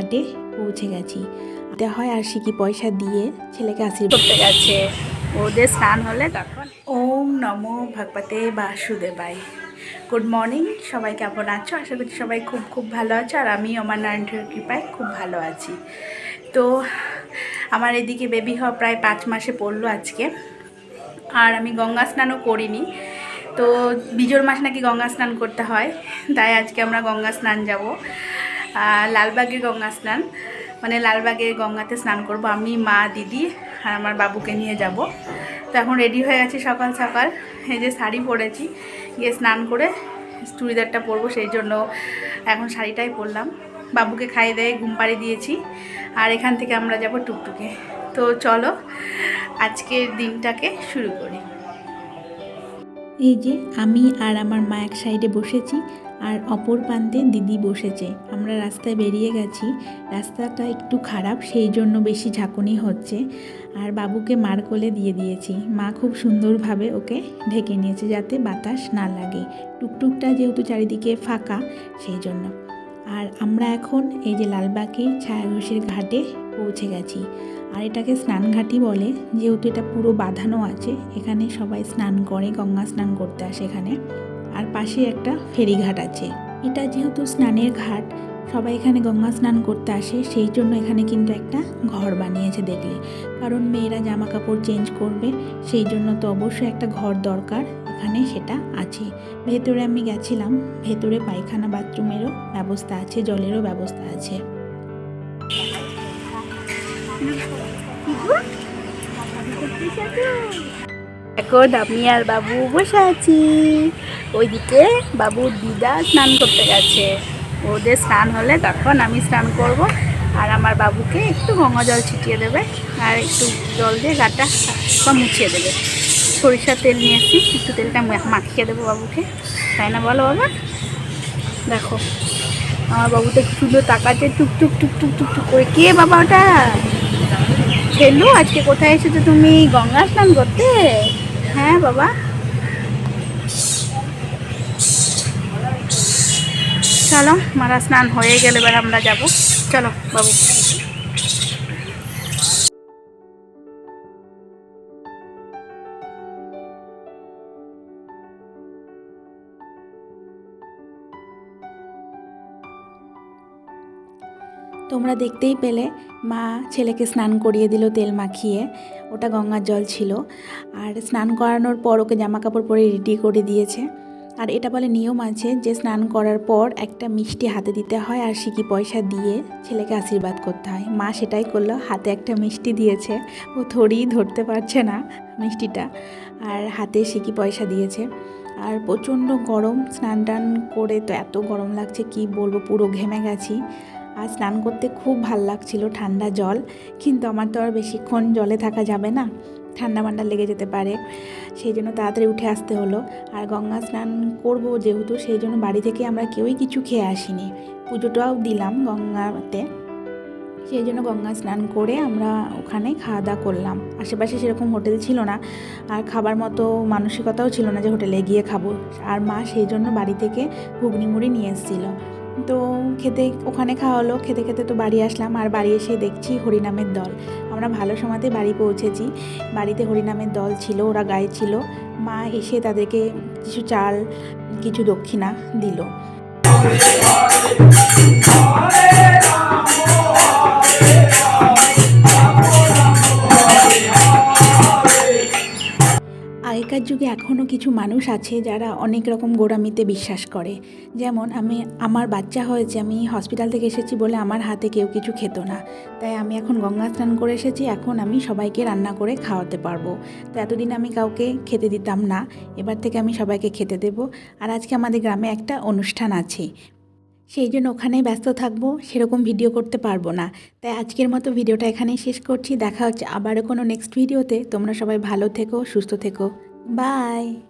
ঘাটে পৌঁছে গেছি। দেওয়া হয় আর সিকি পয়সা দিয়ে ছেলেকে আশীর্বাদ করতে গেছে। ওদের স্নান হলে তখন ওম নমো ভগবতে বাসুদেবাই গুড মর্নিং সবাই কেমন আছো? আশা করছি সবাই খুব খুব ভালো আছো, আর আমি আমার নারায়ণের কৃপায় খুব ভালো আছি। তো আমার এদিকে বেবি হওয়া প্রায় পাঁচ মাসে পড়ল আজকে, আর আমি গঙ্গা স্নানও করিনি। তো বিজোর মাস নাকি গঙ্গা স্নান করতে হয়, তাই আজকে আমরা গঙ্গা স্নান যাব। লালবাগের গঙ্গা স্নান। মানে লালবাগের গঙ্গাতে স্নান করব আমি, মা, দিদি আর আমার বাবুকে নিয়ে যাব। তো এখন রেডি হয়ে গেছে সকাল সকাল। এই যে শাড়ি পরেছি, গিয়ে স্নান করে চুড়িদারটা পরবো, সেই জন্য এখন শাড়িটাই পরলাম। বাবুকে খাইয়ে দিয়ে ঘুম পাড়ি দিয়েছি আর এখান থেকে আমরা যাব টুকটুকে। তো চলো, আজকের দিনটাকে শুরু করি। এই যে আমি আর আমার মা এক সাইডে বসেছি আর অপর প্রান্তে দিদি বসেছে। আমরা রাস্তায় বেরিয়ে গেছি। রাস্তাটা একটু খারাপ, সেই জন্য বেশি ঝাঁকুনি হচ্ছে। আর বাবুকে মার কোলে দিয়ে দিয়েছি। মা খুব সুন্দরভাবে ওকে ঢেকে নিয়েছে যাতে বাতাস না লাগে। টুকটুকটা যেহেতু চারিদিকে ফাঁকা, সেই জন্য। আর আমরা এখন এই যে লালবাগে ছায়া ঘোষের ঘাটে পৌঁছে গেছি। আর এটাকে স্নানঘাটি বলে, যেহেতু এটা পুরো বাঁধানো আছে, এখানে সবাই স্নান করে, গঙ্গা স্নান করতে আসে এখানে। আর পাশে একটা ফেরিঘাট আছে। এটা যেহেতু স্নানের ঘাট, সবাই এখানে গঙ্গা স্নান করতে আসে, সেই জন্য এখানে কিন্তু একটা ঘর বানিয়েছে দেখলে। কারণ মেয়েরা জামা কাপড় চেঞ্জ করবে, সেই জন্য তো অবশ্যই একটা ঘর দরকার এখানে সেটা আছে। ভেতরে আমি গেছিলাম, ভেতরে পায়খানা বাথরুমেরও ব্যবস্থা আছে, জলেরও ব্যবস্থা আছে। এখন আমি আর বাবু বসে আছি। ওইদিকে বাবুর দিদা স্নান করতে গেছে। ওদের স্নান হলে তখন আমি স্নান করব আর আমার বাবুকে একটু গঙ্গা জল ছিটিয়ে দেবে আর একটু জল দিয়ে গাটা বা মুছিয়ে দেবে। সরিষার তেল নিয়ে এসেছি, একটু তেলটা মাখিয়ে দেবো বাবুকে। তাই না বলো বাবা? দেখো, আমার বাবু তো একটু সুন্দর তাকাচ্ছে, টুক টুক টুক টুক টুক টুক করে। কে বাবা ওটা? ছেলু? আজকে কোথায় এসেছ তুমি? গঙ্গা স্নান করতে? হ্যাঁ বাবা। চলো মারা স্নান হয়ে গেলে এবার আমরা যাব। চলো বাবু। তোমরা দেখতেই পেলে, মা ছেলেকে স্নান করিয়ে দিল তেল মাখিয়ে, ওটা গঙ্গার জল ছিল। আর স্নান করানোর পর ওকে জামা কাপড় পরে রেডি করে দিয়েছে। আর এটা বলে নিয়ম আছে যে স্নান করার পর একটা মিষ্টি হাতে দিতে হয় আর সিকি পয়সা দিয়ে ছেলেকে আশীর্বাদ করতে হয়। মা সেটাই করল, হাতে একটা মিষ্টি দিয়েছে। ও থোড়ি ধরতে পারছে না মিষ্টিটা। আর হাতে সিকি পয়সা দিয়েছে। আর প্রচণ্ড গরম, স্নান টান করে তো এত গরম লাগছে, কি বলব, পুরো ঘেমে গেছি। আর স্নান করতে খুব ভালো লাগছিল ঠান্ডা জল, কিন্তু আমার তো আর বেশিক্ষণ জলে থাকা যাবে না। ঠান্ডা মান্ডা লেগে যেতে পারে। সেই জন্য তাড়াতাড়ি উঠে আসতে হলো। আর গঙ্গা স্নান করব যেহেতু, সেই জন্য বাড়ি থেকে আমরা কেউই কিছু খেয়ে আসিনি। পুজোটাও দিলাম গঙ্গাতে। সেই জন্য গঙ্গা স্নান করে আমরা ওখানে খাওয়া দাওয়া করলাম। আশেপাশে সেরকম হোটেল ছিল না। আর খাবার মতো মানসিকতাও ছিল না যে হোটেলে গিয়ে খাব। আর মা সেই জন্য বাড়ি থেকে ঘুগনি মুড়ি নিয়ে এসেছিল। তো খেতে, ওখানে খাওয়া হলো, খেতে খেতে তো বাড়ি আসলাম। আর বাড়ি এসে দেখছি হরিনামের দল। আমরা ভালো সময়তে বাড়ি পৌঁছেছি। বাড়িতে হরিনামের দল ছিল, ওরা গায়ে ছিল। মা এসে তাদেরকে কিছু চাল, কিছু দক্ষিণা দিল। আগেকার যুগে এখনও কিছু মানুষ আছে যারা অনেক রকম গোড়ামিতে বিশ্বাস করে। যেমন আমি, আমার বাচ্চা হয়েছে, আমি হসপিটাল থেকে এসেছি বলে আমার হাতে কেউ কিছু খেত না। তাই আমি এখন গঙ্গা স্নান করে এসেছি, এখন আমি সবাইকে রান্না করে খাওয়াতে পারব। তো এতদিন আমি কাউকে খেতে দিতাম না, এবার থেকে আমি সবাইকে খেতে দেব। আর আজকে আমাদের গ্রামে একটা অনুষ্ঠান আছে। সেই জন্য ওখানেই ব্যস্ত থাকব, সেরকম ভিডিও করতে পারব না। তাই আজকের মতো ভিডিওটা এখানেই শেষ করছি। দেখা হচ্ছে আবারও কোনো নেক্সট ভিডিওতে তোমরা সবাই ভালো থেকো, সুস্থ থেকো। Bye.